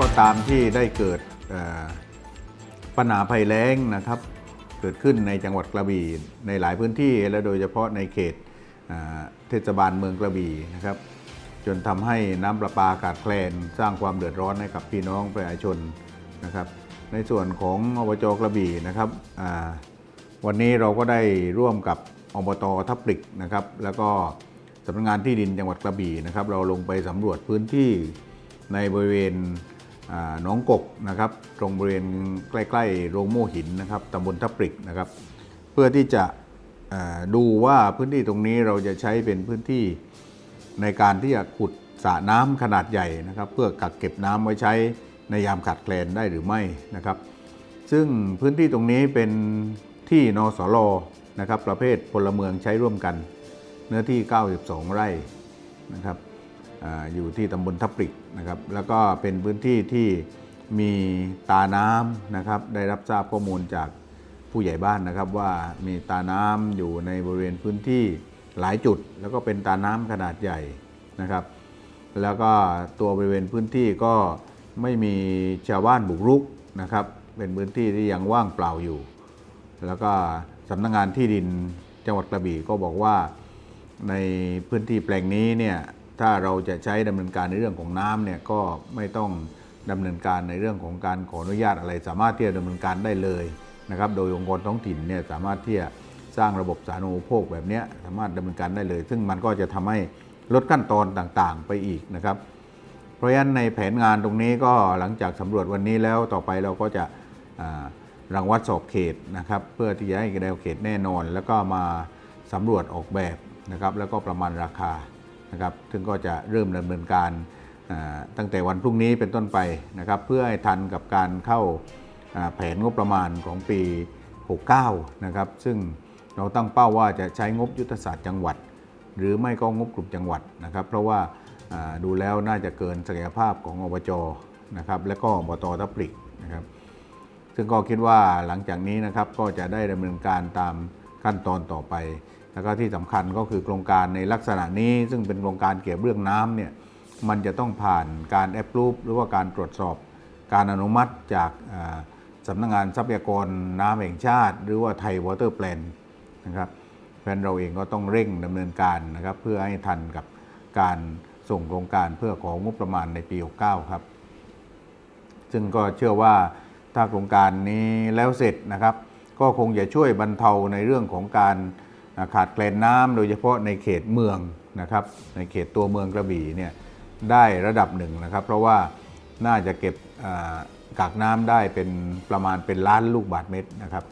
ก็ตามที่ได้เกิดปัญหาภัยแล้งนะครับ เกิดขึ้นในจังหวัดกระบี่ในหลายพื้นที่และโดยเฉพาะในเขตเทศบาลเมืองกระบี่นะครับ จนทำให้น้ำประปาขาดแคลนสร้างความเดือดร้อนให้กับพี่น้องประชาชนนะครับ ในส่วนของอบจกระบี่นะครับวันนี้เราก็ได้ร่วมกับอบตทับปลิกนะครับ แล้วก็สำนักงานที่ดินจังหวัดกระบี่นะครับ เราลงไปสำรวจพื้นที่ในบริเวณ หนองกกนะครับตรงบริเวณใกล้ๆโรงโม่หินนะครับตำบลทับปลิกนะครับ เพื่อที่จะดูว่าพื้นที่ตรงนี้เราจะใช้เป็นพื้นที่ในการที่จะขุดสระน้ำขนาดใหญ่นะครับ เพื่อกักเก็บน้ำไว้ใช้ในยามขาดแคลนได้หรือไม่นะครับ ซึ่งพื้นที่ตรงนี้เป็นที่นสลนะครับ ประเภทพลเมืองใช้ร่วมกัน เนื้อที่ 92 ไร่นะครับ อยู่ที่ตำบลทับปริกนะครับ แล้วก็เป็นพื้นที่ที่มีตาน้ำนะครับ ได้รับทราบข้อมูลจากผู้ใหญ่บ้านนะครับ ว่ามีตาน้ำอยู่ในบริเวณพื้นที่หลายจุด แล้วก็เป็นตาน้ำขนาดใหญ่นะครับ แล้วก็ตัวบริเวณพื้นที่ก็ไม่มีชาวบ้านบุกรุกนะครับ เป็นพื้นที่ที่ยังว่างเปล่าอยู่ แล้วก็สำนักงานที่ดินจังหวัดกระบี่ก็บอกว่าในพื้นที่แปลงนี้เนี่ย ถ้าเราจะใช้ดำเนินการในเรื่องของน้ำเนี่ยก็ไม่ต้องดำเนินการในเรื่องของการขออนุญาตอะไร สามารถที่จะดำเนินการได้เลยนะครับ โดยองค์กรท้องถิ่นเนี่ยสามารถที่จะสร้างระบบสาธารณูปโภคแบบนี้สามารถดำเนินการได้เลย ซึ่งมันก็จะทำให้ลดขั้นตอนต่างๆ ไปอีกนะครับ เพราะฉะนั้นในแผนงานตรงนี้ก็หลังจากสำรวจวันนี้แล้วต่อไปเราก็จะอ่ารังวัดสอบเขตนะครับ เพื่อที่จะให้แนวเขตแน่นอน แล้วก็มาสำรวจออกแบบนะครับ แล้วก็ประมาณราคา นะครับซึ่งก็จะเริ่มดำเนินการตั้งแต่วันพรุ่งนี้เป็นต้นไปนะครับเพื่อให้ทันกับการเข้าแผนงบประมาณของปี 69 นะครับซึ่งเราตั้งเป้าว่าจะใช้งบยุทธศาสตร์จังหวัด หรือไม่ก็งบกลุ่มจังหวัดนะครับเพราะว่าอ่าดูแล้วน่าจะเกินศักยภาพของอบจนะครับและก็อบตทับปริกนะครับซึ่งก็คิดว่าหลังจากนี้นะครับก็จะได้ดำเนินการตามขั้นตอนต่อไป แล้วก็ที่สำคัญก็คือโครงการในลักษณะนี้ ซึ่งเป็นโครงการเกี่ยวกับเรื่องน้ำเนี่ยมันจะต้องผ่านการแอปรูปหรือว่าการตรวจสอบการอนุมัติจากอ่าสำนักงานทรัพยากรน้ำแห่งชาติ หรือว่าไทยวอเตอร์แพลนนะครับเพราะฉะนั้นเราเองก็ต้องเร่งดำเนินการนะครับเพื่อให้ทันกับการส่งโครงการเพื่อของงบประมาณในปี 69 ครับ ซึ่งก็เชื่อว่าถ้าโครงการนี้แล้วเสร็จนะครับ ก็คงจะช่วยบรรเทาในเรื่องของการ ขาดแคลนน้ำโดยเฉพาะในเขตเมืองนะครับในเขตตัวเมืองกระบี่เนี่ยได้ระดับหนึ่งนะครับ เพราะว่าน่าจะเก็บกากน้ำได้เป็นประมาณเป็นล้านลูกบาทเมตรนะครับ